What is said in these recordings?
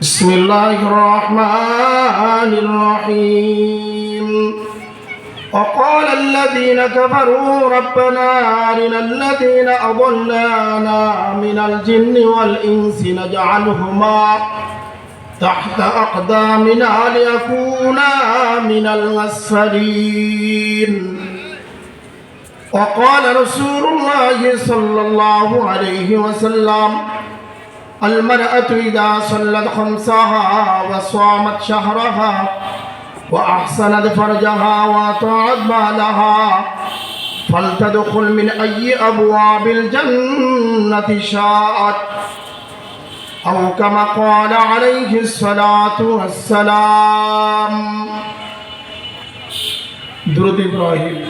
بسم الله الرحمن الرحيم. وقال الذين كفروا ربنا أرنا الذين أضلانا من الجن والإنس نجعلهما تحت أقدامنا ليكونا من الأسفلين وقال رسول الله صلى الله عليه وسلم المرأة إذا صلت خمسها وصامت شهرها وأحسنت فرجها وأطاعت بالها فلتدخل من أي أبواب الجنة شاءت أو كما قال عليه الصلاة والسلام درود إبراهيم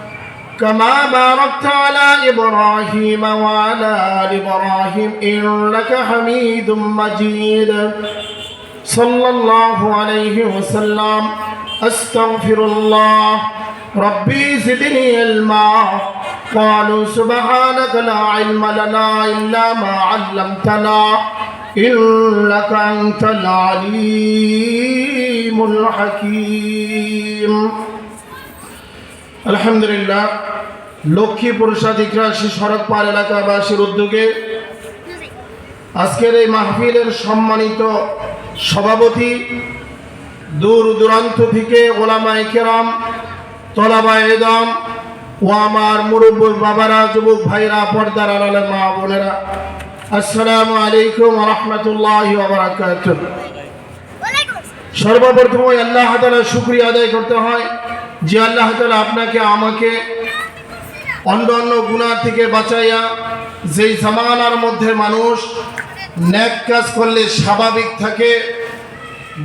كما باركت على إبراهيم وعلى آل إبراهيم إنك حميد مجيد. صلى الله عليه وسلم. أستغفر الله. ربي زدني علما. قالوا سبحانك لا علم لنا إلا ما علمتنا. إنك أنت العليم الحكيم. আলহামদুলিল্লাহ লক্ষ্মীপুর সাদিকরাশি সড়ক পার এলাকাবাসীর উদ্যোগে আজকের এই মাহফিলের সম্মানিত সভাপতি, দূর দূরান্ত থেকে ওলামাই কেরাম, তলাবা এদম ও আমার মুরব্বী বাবারা, যুবক ভাইরা, পর্দার আড়ালে মা বোনেরা, আসসালামু আলাইকুম রহমতুল্লাহ সর্বপ্রথম আল্লাহ তালা শুক্রিয়া আদায় করতে হয়। যে আল্লাহ তালা আপনাকে, আমাকে অন্য অন্য গুণার থেকে বাঁচাইয়া, যেই জামানার মধ্যে মানুষ ন্যাক কাজ করলে স্বাভাবিক থাকে,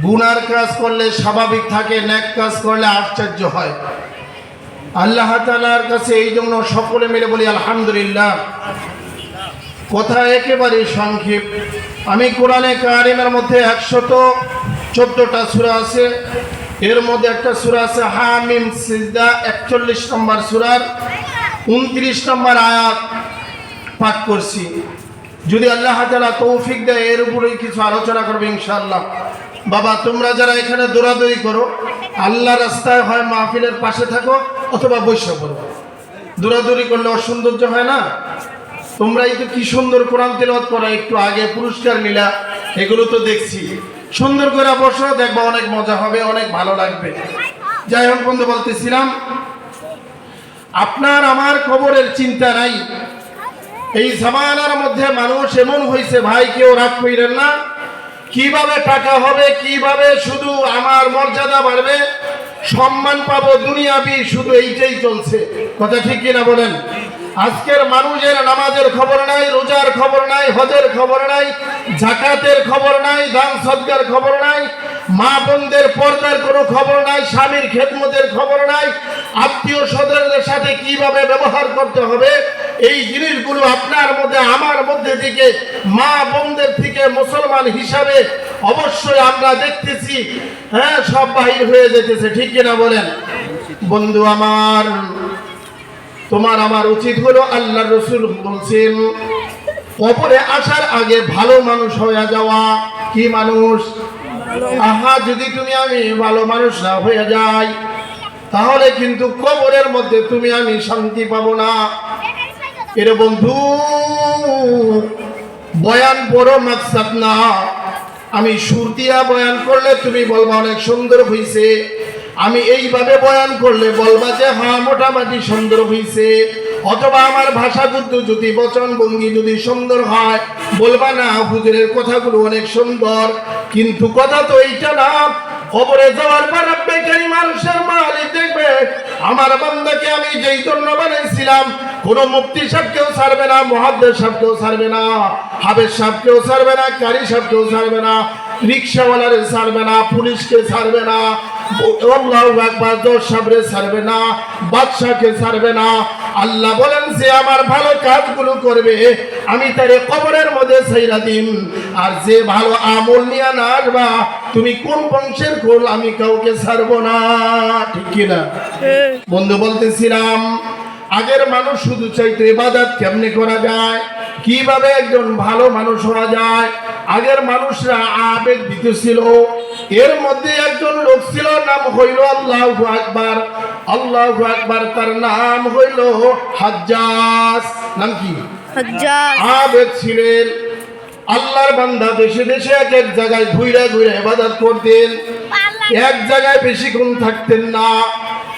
গুনার কাজ করলে স্বাভাবিক থাকে, ন্যাক কাজ করলে আশ্চর্য হয়। আল্লাহ তালার কাছে এই জন্য সকলে মিলে বলি, আলহামদুলিল্লাহ। কথা একেবারে সংক্ষেপ। আমি কোরআনে কারিমের মধ্যে একশত চোদ্দটা সুরা আছে। এর মধ্যে একটা সুরা আছে হামিম সিজদা, একচল্লিশ নম্বর সুরার উনত্রিশ নম্বর আয়াত পাঠ করছি। যদি আল্লাহ তালা তৌফিক দেয়, এর উপরেই কিছু আলোচনা করবে ইনশাআল্লাহ। বাবা, তোমরা যারা এখানে দৌড়াদৌড়ি করো আল্লাহ রাস্তায় হয় মাহফিলের পাশে থাকো অথবা বৈশ্য করো দৌড়াদৌড়ি করলে অসৌন্দর্য হয় না? তোমরা এই তো কি সুন্দর কোরআন তেলাওয়াত করা, একটু আগে পুরস্কার নিলা, এগুলো তো দেখছি। সুন্দর করে বসো, দেখব অনেক মজা হবে, অনেক ভালো লাগবে। যাই হোক বন্ধু, বলতেছিলাম, আপনার আমার খবরের চিন্তা নাই। এই জামানার মধ্যে মানুষ এমন হয়েছে ভাই, কেউ রাগ কইরেন না। কীভাবে টাকা হবে, কীভাবে শুধু আমার মর্যাদা বাড়বে, সম্মান পাবো দুনিয়াবি, শুধু এইটাই চলছে। কথা ঠিক কিনা বলেন? আজকের মানুষের নামাজের খবর নাই, রোজার খবর নাই, হজের খবর নাই, জাকাতের খবর নাই, দান সদকার খবর নাই, মা বোনদের পর্দার কোনো খবর নাই, স্বামীর খেদমতের খবর নাই, আত্মীয় স্বজনদের সাথে কীভাবে ব্যবহার করতে হবে, এই জিনিসগুলো আপনার মধ্যে, আমার মধ্যে থেকে, মা বোনদের থেকে মুসলমান হিসাবে অবশ্যই আমরা দেখতেছি হ্যাঁ সব বাহির হয়ে যেতেছে, ঠিক কিনা বলেন? বন্ধু আমার তোমার আমার উচিত হলো আল্লাহ রসুল বলছেন, কবরে আসার আগে ভালো মানুষ হয়ে যাওয়া। কি মানুষ? আহা, যদি তুমি আমি ভালো মানুষ না হয়ে যাই, তাহলে কিন্তু কবরের মধ্যে তুমি আমি শান্তি পাবো না। এর বন্ধু, বয়ান বড় মাকসাদ না। আমি সুর দিয়া বয়ান করলে তুমি বলবা অনেক সুন্দর হইছে। আমি এইভাবে বয়ান করলে বলবা যে হ্যাঁ মোটামুটি সুন্দর হইছে। অথবা আমার ভাষা বুদ্ধ যদি বচন ভঙ্গি যদি সুন্দর হয়, বলবা না, হুজুরের কথাগুলো অনেক সুন্দর। কিন্তু কথা তো এইটা না। খবরে যাওয়ার পর রব্বে কারীম মানুষের মালিক দেখবে, আমার বান্দাকে আমি যেই জন্য বানাইছিলাম, কোনো মুফতি সাহেবকেও ছাড়বে না মহাদ্দের সাহেবকেও ছাড়বে না হাবের সাহেবকেও ছাড়বে না কারি সাহেবকেও ছাড়বে না, রিক্সাওয়ালারে ছাড়বে না, পুলিশকে ছাড়বে না সাবরে ছাড়বে না বাদশাকে ছাড়বে না। আল্লাহ বলেন যে আমার ভালো কাজগুলো করবে আমি তারে কবরের মধ্যে ছাইরা দিন আর যে ভালো আমল নিয়ে না আসবা তুমি কোন বংশের কোল আমি কাউকে ছাড়বো না। ঠিক কিনা? বন্ধু বলতেছিলাম আগের মানুষ শুধু চাইতো ইবাদত কেমনে করা যায়? কীভাবে একজন ভালো মানুষ হওয়া যায়? আগের মানুষরা আবেগ দিত ছিল এর মধ্যে একজন লোক ছিল নাম হইল আল্লাহ আকবার। আল্লাহ আকবার তার নাম হইল হাজ্জাস নাম কি? আবেগ ছিলেন। আল্লাহর বান্দা দেশে দেশে এক এক জায়গায় ঘুরে ঘুরে ইবাদত করতেন। এক জায়গায় বেশিক্ষণ থাকতেন না।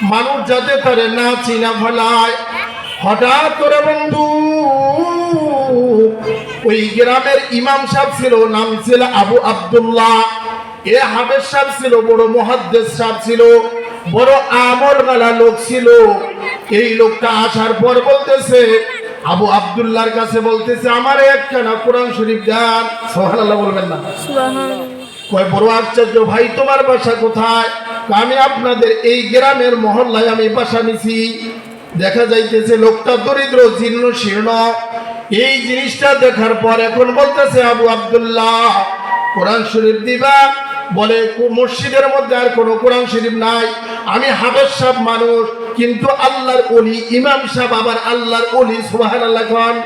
মানুষ যাতে তারে না চিনা ফেলায় হঠাৎ করে বন্ধু ওই গ্রামের ইমাম সাহেব ছিল নাম ছিল আবু আব্দুল্লাহ। এ হাবের সাহেব ছিল বড় মহাদ্দেশ সাহেব ছিল বড় আমল গালা লোক ছিল। এই লোকটা আসার পর বলতেছে আবু আব্দুল্লাহর কাছে বলতেছে আমার একখানা কোরআন শরীফ দেন। সোহানাল্লাহ বলবেন না। কয় বড় আশ্চর্য ভাই তোমার বাসা কোথায়? আমি আপনাদের এই গ্রামের মহল্লায় আমি বাসা নিছি। দেখা যাইতেছে লোকটা দরিদ্র, জীর্ণ, শীর্ণ। এই জিনিসটা দেখার পর এখন বলতেছে আবু আবদুল্লাহ, কোরআন শরীফ দিবা? বলে মসজিদের মধ্যে আর কোনো কোরআন শরীফ নাই। আমি হাবের সাহ মানুষ, কিন্তু আল্লাহর অলি ইমাম সাহেব আবার আল্লাহর অলি সুবাহান আল্লাহ খান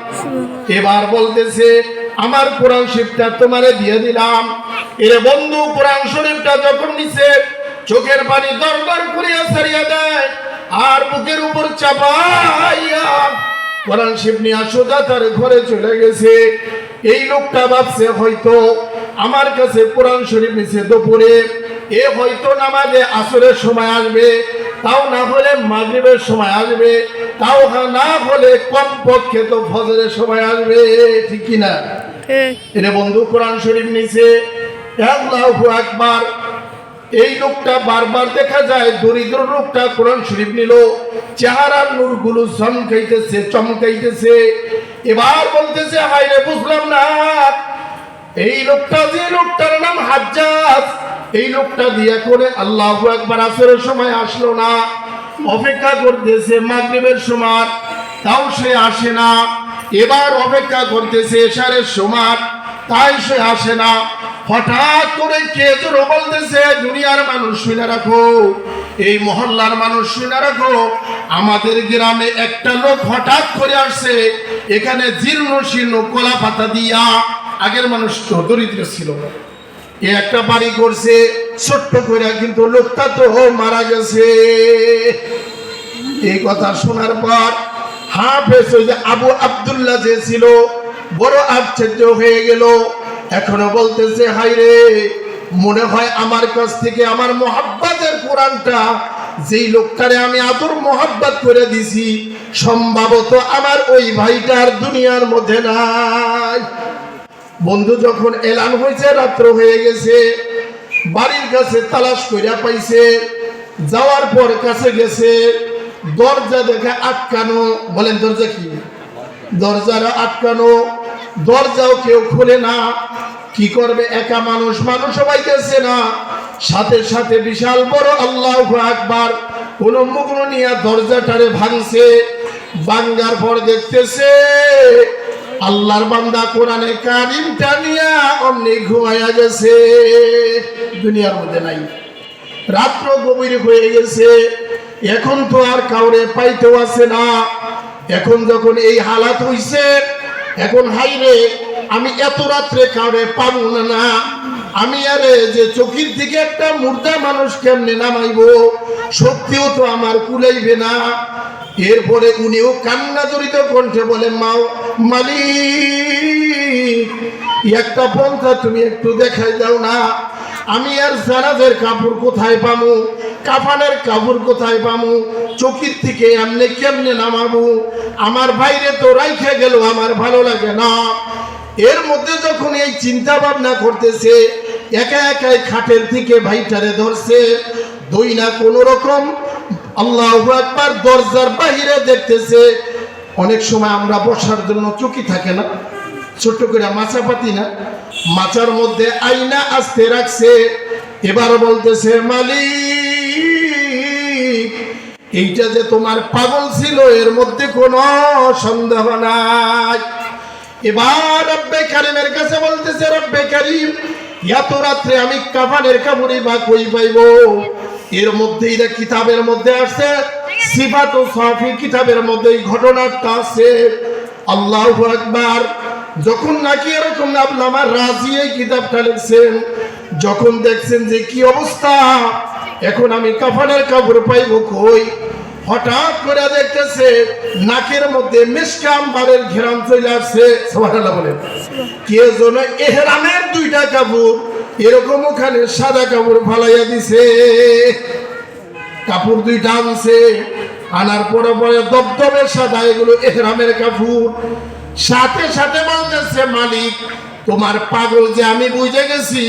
এবার বলতেছে, আমার কোরআন শরীফটা তোমারে দিয়ে দিলাম। এর বন্ধু, কোরআন শরীফটা যখন নিছে চোখের পানি দর দর করিয়া ছাড়িয়া দেয় আর বুকের উপর চাপাইয়া কোরআন শরীফ নিয়ে সোজা তার ঘরে চলে গেছে। এই লোকটা ভাবছে হয়তো আমার কাছে কোরআন শরীফ নিছে দুপুরে এ হয়তো নামাজে আসরের সময় আসবে তাও না হলে মাগরিবের সময় আসবে তাও না হলে কমপক্ষে তো ফজরের সময় আসবে। ঠিক কি না ঠিক এটা বন্ধু কোরআন শরীফ নিছে। আল্লাহু আকবার। এই লোকটা বারবার দেখা যায়, দরিদ্র লোকটা কোরআন শরীফ নিল, চেহারার নূরগুলো চমকাইতেছে চমকাইতেছে। এবার বলতেছে হাই রে বুঝলাম না। এই লোকটা যে লোকটার নাম হাজ্জাজ, এই লোকটা দিয়া করে আল্লাহ একবার আসরের সময় আসলো না। অপেক্ষা করতেছে মাগরিবের সময়, তাও সে আসে না। এবার অপেক্ষা করতেছে এশারের সময়, তাই সে আসে না। হঠাৎ করে কে যেন বলতেছে, দুনিয়ার মানুষ শুনে রাখো, এই মহল্লার মানুষ শুনে রাখো, আমাদের গ্রামে একটা লোক হঠাৎ করে আসছে, এখানে জীর্ণ শীর্ণ কলা পাতা দিয়া আগের মানুষ তো দরিদ্র ছিল। এ একটা বাড়ি করছে, ছোট্ট করে কিন্তু লোকটা তো মারা গেছে। এই কথা শোনার পর হাফেজ ওই যে আবু আব্দুল্লাহ যে ছিল, বড় আশ্চর্য হয়ে গেল। এখনও বলতেছে হাই রে, মনে হয় আমার কাছ থেকে আমার মোহাব্বাতের কোরআনটা, যেই লোকটারে আমি আদর মোহাব্বত করে দিছি, সম্ভবত আমার ওই ভাইটার দুনিয়ার মধ্যে নাই। বন্ধু, যখন এলান হয়েছে, রাত্র হয়ে গেছে, বাড়ির কাছে তালাশ করিয়া পাইছে, যাওয়ার পর কাছে গেছে, দরজা দেখে আটকানো, বলেন দরজা কি? দরজারা আটকানো, দরজাও কেউ খোলে না কি করবে একা মানুষ? মানুষ পাইতেছে না। সাথে সাথে বিশাল বড় আল্লাহ আকবার। কোন মুগ্ন নিয়ে দরজাটারে ভাঙছে। ভাঙ্গার পর দেখতেছে, আল্লাহর বান্দা কোরআনে কারিমটা টানিয়া অমনি ঘুমাইয়া গেছে। দুনিয়ার মধ্যে নাই। রাত্র গভীর হয়ে গেছে। এখন তো আর কাউরে পাইতেও আছে না। এখন যখন এই হালাত হইছে, এখন হাইরে আমি এত রাত্রে কাউরে পাবো না না। আমি আরে যে চোখের দিকে একটা মুর্দা মানুষ কেমনে নামাইবো? শক্তিও তো আমার কুলাইবে না। এরপরে উনিও কান্না জড়িত কণ্ঠে বলে, মাও, মালিক, একটা পন্থা তুমি একটু দেখাই দাও না। আমি আর জানাজের কাপড় কোথায় পামু কাফানের কাপড় কোথায় পামু চকির থেকে এমনি কেমনে নামাবো? আমার বাইরে তো রাইখে গেল, আমার ভালো লাগে না। এর মধ্যে যখন এই চিন্তা ভাবনা করতেছে, একা একাই খাটের থেকে ভাইটারে ধরছে, দই না কোনো রকম, আল্লাহ একবার দরজার বাহিরে দেখতেছে, অনেক সময় আমরা বসার জন্য চুকি থাকে না, ছোট্ট করে মাছা পাতি না মাচার মধ্যে আইনা আসতে রাখছে, এবার বলতেছে, মালিক, এইটা যে তোমার পাগল ছিল, এর মধ্যে কোনো সন্দেহ নাই। এবার রব্বে কারিমের কাছে বলতেছে, রব্বে কারিম, এত রাত্রে আমি কাফানের কাপড়ে বা কই পাইব? এর মধ্যে এটা কিতাবের মধ্যে আসছে, সিফাত সাফি কিতাবের মধ্যে এই ঘটনাটা আছে। আল্লাহ আকবার, যখন নাকি এরকম আমার রাজি এই কিতাবটা লিখছেন, যখন দেখছেন যে কি অবস্থা, এখন আমি কাফানের কাপড় পাইব কই? হঠাৎ করে দেখতেছে নাকের মধ্যে মিসকাম বারের ঘেরাম চলে আসছে। বলেন। কে যেন এহরামের দুইটা কাপড়, এরকম ওখানে সাদা কাপড় ফালাইয়া দিছে। কাপড় দুইটা আনছে, আনার পরে পরে দবদবে সাদা এগুলো এহরামের কাপড়। সাথে সাথে বলতেছে, মালিক তোমার পাগল যে আমি বুঝে গেছি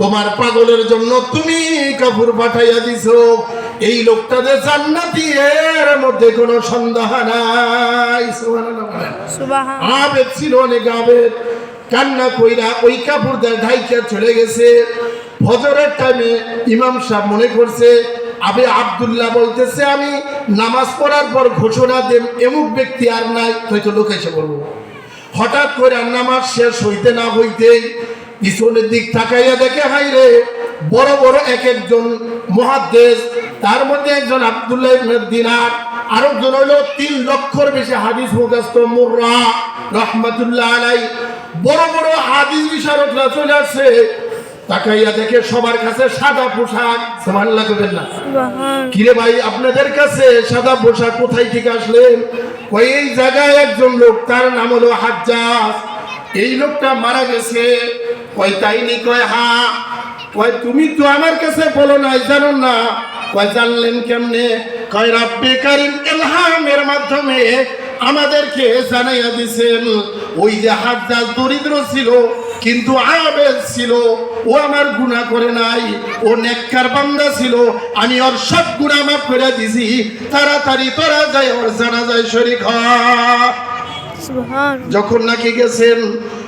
তোমার পাগলের জন্য তুমি কাপড় পাঠাইয়া দিছো। এই লোকটা যে জান্নাতি এর মধ্যে কোনো সন্দেহ নাই আবেদ ছিল অনেক আবেদ। কান্না কইরা ওই কাপড় দিয়ে ঢাইকা চলে গেছে। ফজরের টাইমে ইমাম সাহেব মনে করছে আবে আব্দুল্লাহ বলতেছে আমি নামাজ পড়ার পর ঘোষণা দেব এমুক ব্যক্তি আর নাই। হয়তো লোক এসে বলব হঠাৎ করে নামাজ শেষ হইতে না হইতেই পিছনের দিক তাকাইয়া দেখে হাই রে, বড় বড় এক একজন মহাদেশ তার মধ্যে একজন আব্দুল্লাহ দিনার, আরেকজন হইল তিন লক্ষর বেশি হাদিস মুখাস্ত মুর্রা রহমাতুল্লাহ আলাই বড় বড় হাদিস বিশারকরা চলে আসছে। তাকাইয়া দেখে সবার কাছে সাদা পোশাক। সমান লাগবেন না। কিরে ভাই আপনাদের কাছে সাদা পোশাক কোথায় থেকে আসলেন? কই এই জায়গায় একজন লোক তার নাম হলো হাজ্জাজ। এই লোকটা মারা গেছে। কই তাই নি? কয় হা। কয় তুমি তো আমার কাছে বলো নাই জানো না। কয় জানলেন কেমনে? কয় রাব্বে কারিম ইলহামের মাধ্যমে আমাদেরকে জানাইয়া দিছেন। ওই যে হাজ্জাজ দরিদ্র ছিল কিন্তু আবেদ ছিল ও আমার গুনাহ করে নাই ও নেককার বান্দা ছিল আমি ওর সব গুনাহ মাফ করে দিছি তাড়াতাড়ি তোরা যায় ওর শরীক হ। সুবাহান যখন নাকি গেছেন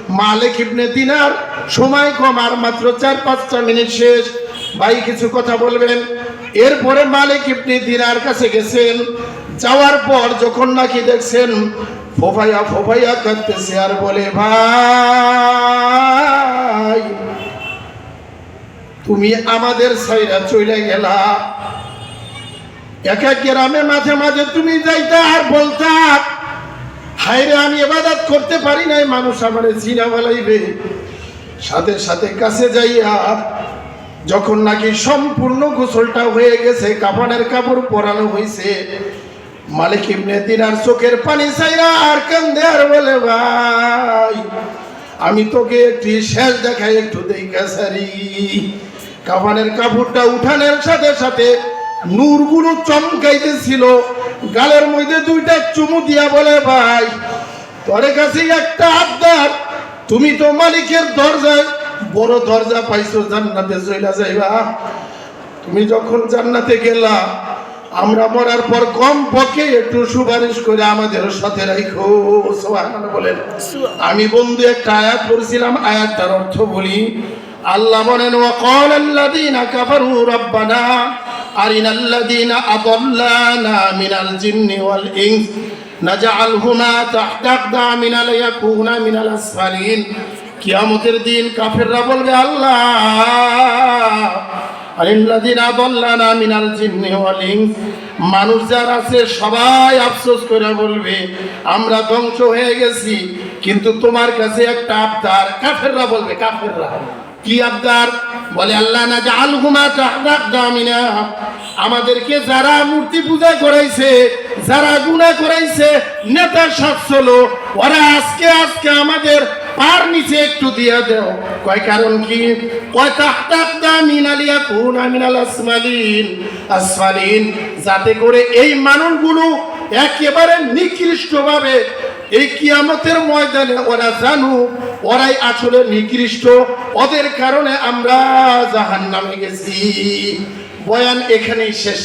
মালিক ইবনে দিনার সময় কম আর মাত্র চার পাঁচটা মিনিট শেষ। ভাই কিছু কথা বলবেন? এরপরে মালিক ইবনে দিনার কাছে গেছেন যাওয়ার পর যখন নাকি দেখছেন ফোফাইয়া ফোফাইয়া কাঁদতেছে আর বলে, ভাই, তুমি আমাদের সাইরা চলে গেলা। এক এক গ্রামে মাঝে মাঝে তুমি যাইতা আর বলতা, হায়রে, আমি এবাদত করতে পারি নাই, মানুষ আমার জিনা বালাইবে। সাথে সাথে কাছে যাইয়া, যখন নাকি সম্পূর্ণ গোসলটা হয়ে গেছে কাপড়ের কাপড় পরানো হয়েছে মালিক ইবনে দিনার চোখের পানি চাইরা আর কান্দে আর বলে, ভাই, আমি তোকে একটি শেষ দেখাই, একটু দেখা সারি। কাফানের কাপড়টা উঠানের সাথে সাথে নূরগুলো চমকাইতেছিল। গালের মধ্যে দুইটা চুমু দিয়া বলে, ভাই, তোর কাছে একটা আবদার। তুমি তো মালিকের দরজায় বড় দরজা পাইছো, জান্নাতে চইলা যাইবা। তুমি যখন জান্নাতে গেলা আমরা মরার পর কম পক্ষে একটু সুপারিশ করে আমাদের সাথে রাখো বলেন। আমি বন্ধু একটা আয়াত করেছিলাম আয়াতটার অর্থ বলি আল্লাহ বলেন ওয়াকাল আল্লাযীনা আরিন রাব্বানা আরিনাল্লাযীনা আদাল্লানা মিনাল জিন্নি ওয়াল না নাজআলহুমা তাহতা আকদামিনা লিয়াকুনা মিনাল আসফালিন। কিয়ামতের দিন কাফেররা বলবে আল্লাহ মানুষ যারা আছে সবাই আফসোস করে বলবে, আমরা ধ্বংস হয়ে গেছি, কিন্তু তোমার কাছে একটা আবদার। কাফেররা বলবে, কাফেররা কি আবদার? বলে, আল্লাহ না যে আলহুমা দামিনা আমাদেরকে যারা মূর্তি পূজা করাইছে, যারা গুণা করাইছে, নেতা সাতশো ওরা আজকে আজকে আমাদের পার নিচে একটু দিয়ে দেও। কয় কারণ কি? কয় তাহতাকদা মিনালিয়া কুনা মিনাল আসমালিন আসমালিন যাতে করে এই মানুষগুলো একেবারে নিকৃষ্টভাবে এই কিয়ামতের ময়দানে ওরা জানু ওরাই আসলে নিকৃষ্ট। ওদের কারণে আমরা জাহান জাহান্নামে গেছি। বয়ান এখানেই শেষ।